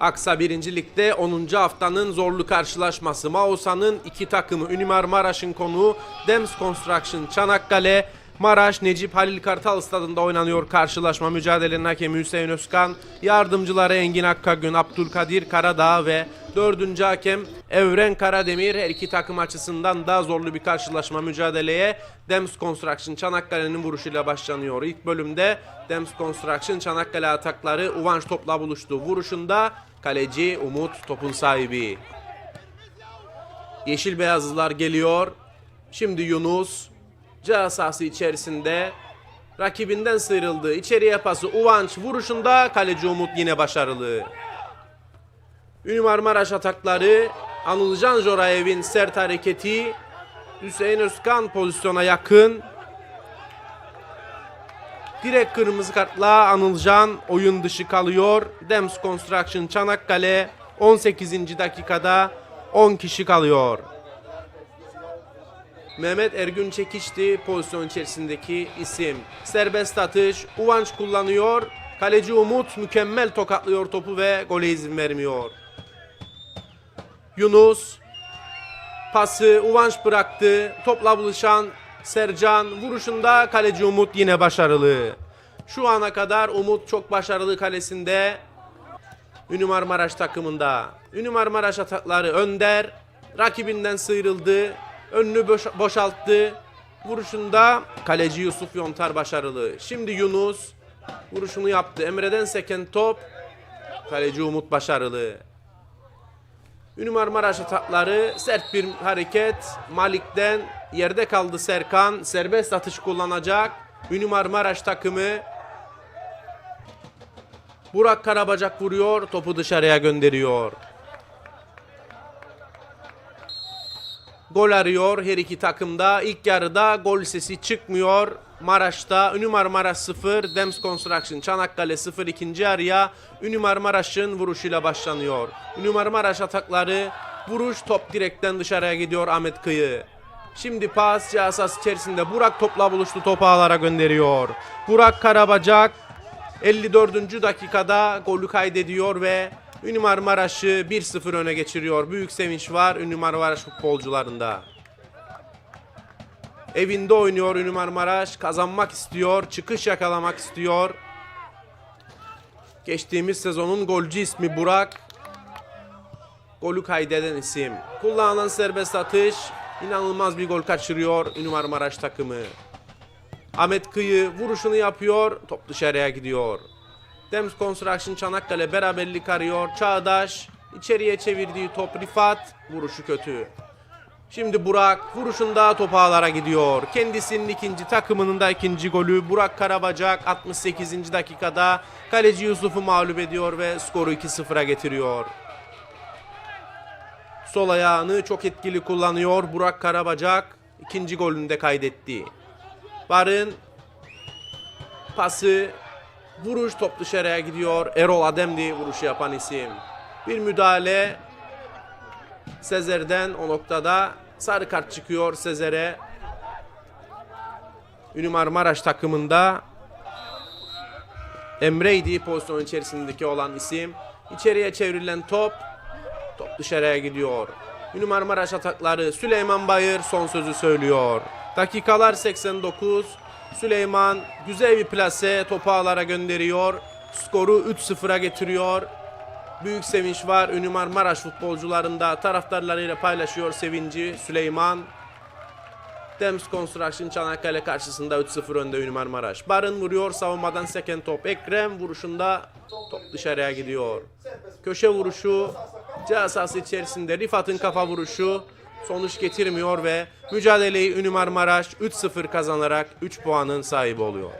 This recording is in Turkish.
Aksa 1. Lig'de 10. haftanın zorlu karşılaşması. Maosa'nın iki takımı Ünimar Maraş'ın konuğu Dems Construction Çanakkale. Maraş Necip Halil Kartal stadında oynanıyor karşılaşma. Mücadelenin hakemi Hüseyin Özkan, yardımcıları Engin Akkagün, Abdülkadir Karadağ ve dördüncü hakem Evren Karademir. Her iki takım açısından daha zorlu bir karşılaşma mücadeleye Dems Construction Çanakkale'nin vuruşuyla başlanıyor. İlk bölümde Dems Construction Çanakkale atakları Uvanç topla buluştu. Vuruşunda kaleci Umut topun sahibi. Yeşil beyazlılar geliyor. Şimdi Yunus ceza sahası içerisinde rakibinden sıyrıldı. İçeriye pası Uvanç vuruşunda kaleci Umut yine başarılı. Ünlü Maraş atakları Anılcan Jorayev'in sert hareketi Hüseyin Özkan pozisyona yakın. Direkt kırmızı kartla Anılcan oyun dışı kalıyor. Dems Construction Çanakkale 18. dakikada 10 kişi kalıyor. Mehmet Ergün Çekişti pozisyon içerisindeki isim. Serbest atış Uvanç kullanıyor. Kaleci Umut mükemmel tokatlıyor topu ve gole izin vermiyor. Yunus pası Uvanç bıraktı. Topla buluşan Sercan vuruşunda kaleci Umut yine başarılı. Şu ana kadar Umut çok başarılı kalesinde. Ünlü Marmaraş takımında. Ünlü Marmaraş atakları Önder rakibinden sıyrıldı. Önünü boş- boşalttı. Vuruşunda kaleci Yusuf Yontar başarılı. Şimdi Yunus vuruşunu yaptı. Emre'den seken top. Kaleci Umut başarılı. Ünlü Marmaraş atakları sert bir hareket. Malik'ten yerde kaldı Serkan. Serbest atış kullanacak. Ünlü Marmaraş takımı Burak Karabacak vuruyor, topu dışarıya gönderiyor. Gol arıyor her iki takımda. İlk yarıda gol sesi çıkmıyor. Maraş'ta Ünümar Maraş 0, Dems Construction Çanakkale 0 ikinci yarıya Ünümar Maraş'ın vuruşuyla başlanıyor. Ünümar Maraş atakları vuruş top direkten dışarıya gidiyor Ahmet Kıyı. Şimdi pas cihazası içerisinde Burak topla buluştu topu ağlara gönderiyor. Burak Karabacak 54. dakikada golü kaydediyor ve Ünlü Maraş'ı 1-0 öne geçiriyor. Büyük sevinç var Ünlü Maraş futbolcularında. Evinde oynuyor Ünlü Maraş. Kazanmak istiyor. Çıkış yakalamak istiyor. Geçtiğimiz sezonun golcü ismi Burak. Golü kaydeden isim. Kullanılan serbest atış. inanılmaz bir gol kaçırıyor Ünlü Maraş takımı. Ahmet Kıyı vuruşunu yapıyor. Top dışarıya gidiyor. Dems Construction Çanakkale beraberlik arıyor. Çağdaş içeriye çevirdiği top Rifat. Vuruşu kötü. Şimdi Burak vuruşunda top ağlara gidiyor. Kendisinin ikinci takımının da ikinci golü Burak Karabacak 68. dakikada kaleci Yusuf'u mağlup ediyor ve skoru 2-0'a getiriyor. Sol ayağını çok etkili kullanıyor Burak Karabacak. ikinci golünü de kaydetti. Barın pası vuruş top dışarıya gidiyor. Erol Ademdi vuruşu yapan isim. Bir müdahale Sezer'den o noktada sarı kart çıkıyor Sezer'e. Ünümar Maraş takımında Emre'ydi pozisyon içerisindeki olan isim. İçeriye çevrilen top top dışarıya gidiyor. Ünümar Maraş atakları Süleyman Bayır son sözü söylüyor. Dakikalar 89. Süleyman güzel bir plase topu ağlara gönderiyor. Skoru 3-0'a getiriyor. Büyük sevinç var. Ünümar Maraş futbolcularında taraftarlarıyla paylaşıyor sevinci Süleyman. Dems Construction Çanakkale karşısında 3-0 önde Ünümar Maraş. Barın vuruyor savunmadan seken top. Ekrem vuruşunda top dışarıya gidiyor. Köşe vuruşu sahası içerisinde Rifat'ın kafa vuruşu sonuç getirmiyor ve mücadeleyi Ünümar Maraş 3-0 kazanarak 3 puanın sahibi oluyor.